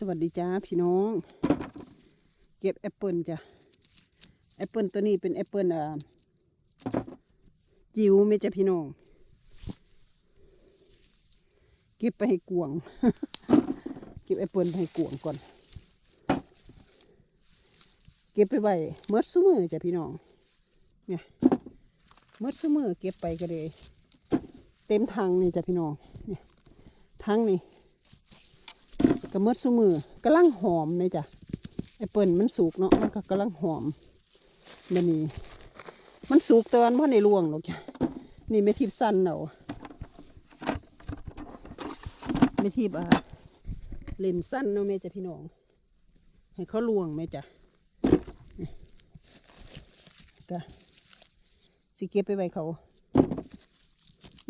สวัสดีจ้าพี่น้อง เก็บแอปเปิลจ้ะแอปเปิลตัวนี้เป็นแอปเปิลอ่าจิ๋วไม่จ้ะพี่น้อง เก็บไปให้กวง เก็บแอปเปิลไปให้กวงก่อน เก็บไปไว้เมื่อซุมือจ้ะพี่น้อง เนี่ยเมื่อซุมือเก็บไปก็เลย เต็มถังนี่จ้ะพี่น้องเนี่ยถังนี่ ก็เมื่อซุมือกำลังหอมเลยจ้ะแอเปิลมันสุกเนาะมันก็กำลังหอมมันนี่มันสุกแต่วันพ่ในรวงหรอกจ้ะนี่ไม่ทิพย์สั้นเอาไม่ทิพย์อะเลนสั้นเนาะแม่จ้ะพี่น้อง ให้เขาลวงแม่จ้ะก็สิเก็บไปไว้เขา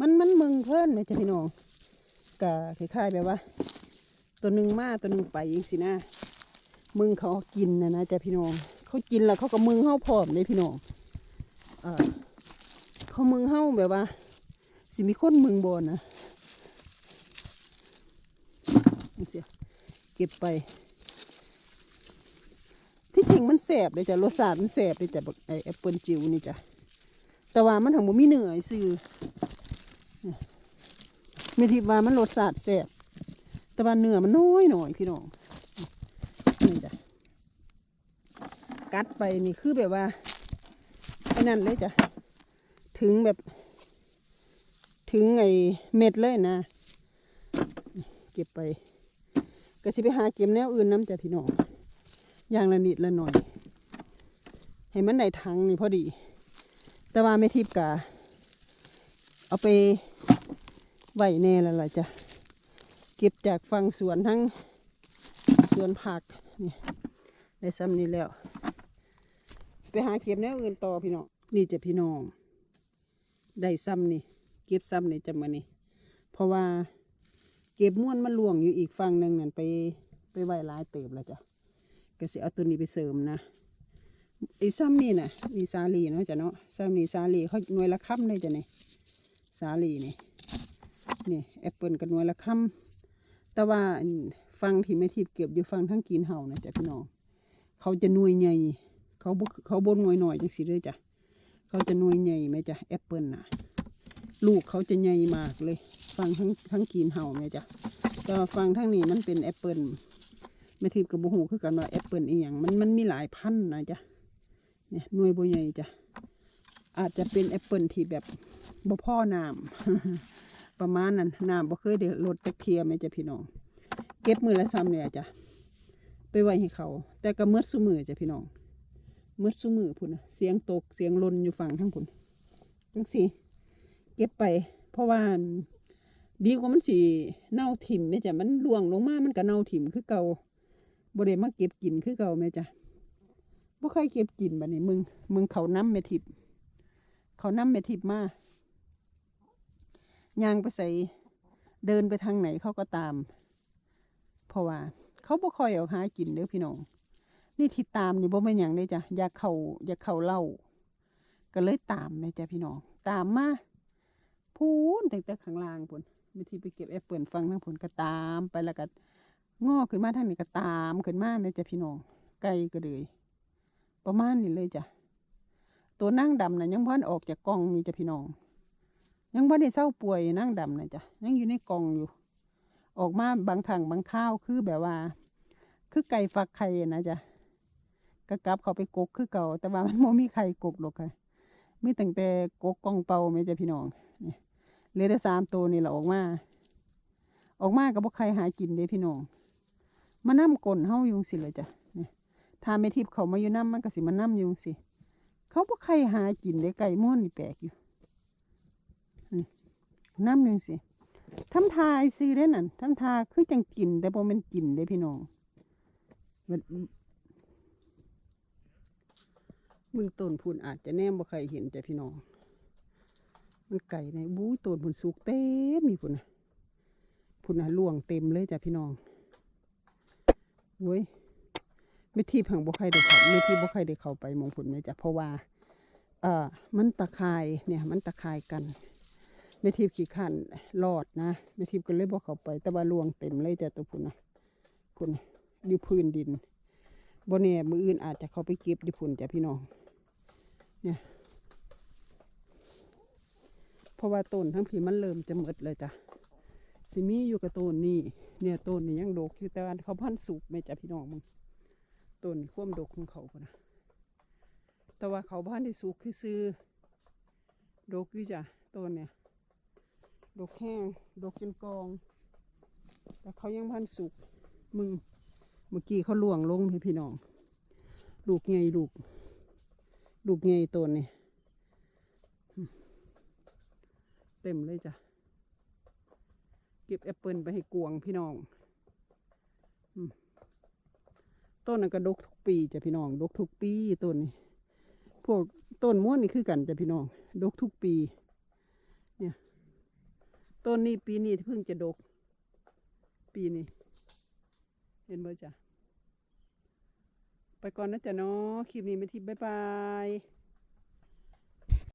มันมันมึงเพิ่นแม่จ้ะพี่น้องก็คล้ายๆแบบว่า ตัวหนึ่งมาตัวหนึ่งไปสินะมึงเขากินนะนะจ๊ะพี่น้องเขากินแล้วเขาก็มึงเข้าพร้อมเลยพี่น้องเออเขามึงเข้าแบบว่า สิมีคนมึงบนนะเสียเก็บไป ที่จริงมันแสบเลยจ้ะรสชาติมันแสบเลยจ้ะบักไอแอปเปิลจิ๋วนี่จ้ะแต่ว่ามันถึงบ่มีเหนื้อยซื่อไม่ทิว่ามันรสชาติแสบ แต่ว่าเนื้อมันน้อยหน่อยพี่น้องนี่จ้ะกัดไปนี่คือแบบว่าไอ้นั่นเลยจ้ะถึงแบบ ถึงไอ้เม็ดเลยนะ เก็บไป ก็สิไปหาเก็บแนวอื่นน้ำจ้ะพี่น้องอย่างละนิดละหน่อย ให้มันได้ถังนี่พอดี แต่ว่าไม่ทิพย์กะเอาไปไหวแน่แล้วล่ะจ้ะ เก็บจากฝั่งสวนทั้งสวนผักนี่ได้ซ้ำนี้แล้ว ไปหาเก็บแนวอื่นต่อพี่น้องนี่จะพี่น้อง ได้ซ้ำนี่เก็บซ้ำนี่จะมานี่เพราะว่าเก็บม้วนมันหลวงอยู่อีกฝั่งหนึ่งนั่นไปไปไหวหลายเติบแล้วจ้ะก็สิเอาตัวนี้ไปเสริมนะไอ้ซ้ำนี่น่ะนี่สาลีเนาะจ้ะเนาะซ้ำนี่สาลีเขาหน่วยละค่ำเลยจ้ะนี่สาลีนี่นี่แอปเปิลกับหน่วยละค่ำ แต่ว่าฟังที่ไม่ทิพย์เก็บอยู่ฟังทั้งกินเห่านะจ๊ะพี่น้อง เขาจะนวยใหญ่ เขาบเขาบนหน่วยหน่อยจังสิเลยจ้ะ เขาจะนวยใหญ่ไหมจ้ะแอปเปิลน่ะ ลูกเขาจะใหญ่มากเลย ฟังทั้งทั้งกินเห่าไหมจ้ะแต่ฟังทั้งนี้มันเป็นแอปเปิลไม่ทิพย์กับบุหูคือกันว่าแอปเปิลอีหยังมันมันมีหลายพันนะจ๊ะเนี่ยนวยบใหญ่จ้ะ อาจจะเป็นแอปเปิลที่แบบบ่พ่อน้ำ ประมาณนั้นน้ำบ่เคยได้ลดจักเทียไหมจ้ะพี่น้อง เก็บมือละซ้ำเนี่ยจ้ะไปไว้ให้เขา แต่ก็เมื่อสุมือจ้ะพี่น้องเมื่อสุมือพุ่นเสียงตกเสียงลนอยู่ฝั่งทั้งพุ่นทั้งสี่เก็บไป เพราะว่าดีกว่ามันสีเน่าถิ่มแม่จ้ะมันล่วงลงมามันก็เน่าถิ่มคือเก่าบ่ได้มาเก็บกินคือเก่าแม่จ้ะบ่เคยเก็บกินบัดนี้มึงมึงเขาน้ำแม่ทิพย์เขาน้ำแม่ทิพย์มา ย่างไปใส่เดินไปทางไหนเขาก็ตาม เพราะว่า เขาบ่คอยออกหากินเด้อพี่น้อง นี่ที่ตามนี่บ่เป็นอย่างเลยจ้ะอยากเขาอยากเขาเล่า ก็เลยตามแม่จ้ะพี่น้อง ตามมาพูนตั้งแต่ข้างล่างพุ่นไม่ที่ไปเก็บแอปเปิลฟังทั้งพุ่นก็ตามไปแล้วก็งอขึ้นมาทางนี้ก็ตามขึ้นมาแม่จ้ะพี่น้องไกลก็เลย ประมาณนี้เลยจ้ะตัวนั่งดำน่ะยังพันออกจากกล่องนี่จ้ะพี่น้อง ยังบ่ได้เศร้าป่วยนั่งดำนะจ๊ะยังอยู่ในกองอยู่ ออกมาบางถังบางข้าวคือแบบว่า คือไก่ฟักไข่นะจ๊ะก็กลับเขาไปกกคือเก่า แต่ว่ามันโมมีไข่กกหรอกค่ะมีตั้งแต่กกกองเป่าไหมจ๊ะพี่น้องเนี่ยเหลือแต่สามตัวนี่แหละออกมา ออกมากับพวกใครหากินเด้พี่น้องมานั่มกลนเฮายุงสิเลยจ้ะเนี่ยถ้าไม่ทิพเขามาอยู่น้ำมันก็สิมานั่มยุงสิเขาพวกใครหากินเด้ไก่ม้วนนี่แปลกอยู่ น้ำหนึ่งสิทำทาไอซีได้นั่นทำทาคือจังกิน แต่พอมันกินได้พี่น้องมันมึงต้นพูนอาจจะแนมบ่ใครเห็นจ้ะพี่น้อง มันไก่ในบู้ต้นพูนสุกเต็มมีพุนนะพุ่นนะล่วงเต็มเลยจ้ะพี่น้องโว้ยไม่ที่พังบ่ใครได้เขาไม่ที่บ่ใครได้เขาไปมองพุนไหมจ้ะเพราะว่า เอ่อมันตะคายเนี่ย มันตะคายกัน ไม่ทิพย์ขี้ขันรอดนะไม่ทิพย์ก็เลยบอกเขาไป แต่ว่าลวงเต็มเลยจ้ะตัวพุ่นนะพุ่นอยู่พื้นดินบนแน่มืออื่นอาจจะเขาไปเก็บอยู่พุ่นจ้ะพี่น้อง เนี่ยเพราะว่าต้นทั้งผีมันเริ่มจะหมดเลยจ้ะสิมีอยู่กับต้นนี่เนี่ยต้นนี่ยังดกอยู่แต่ว่าเขาพันสุกไหมจ้ะพี่น้องมึงต้นนี่ควมดกของเขาพุ่นนะแต่ว่าเขาพันได้สุกคือซื้อๆดกอยู่จ้ะต้นเนี่ย ดกแห้ง ดกจนกอง แต่เขายังพันสุก มึง เมื่อกี้เขาล่วงลงให้พี่น้อง ลูกใหญ่ลูก ลูกใหญ่ต้นนี่เต็มเลยจ้ะ เก็บแอปเปิลไปให้กวงพี่น้อง ต้นนั้นก็ดกทุกปีจ้ะพี่น้อง ดกทุกปีต้นนี้ พวกต้นม้วนนี่คือกันจ้ะพี่น้อง ดกทุกปี ต้นนี้ปีนี้เพิ่งจะดก ปีนี้เห็นบ่จ้ะไปก่อนนะจ๊ะเนาะคลิปนี้ไม่ทิพย์บ๊ายบาย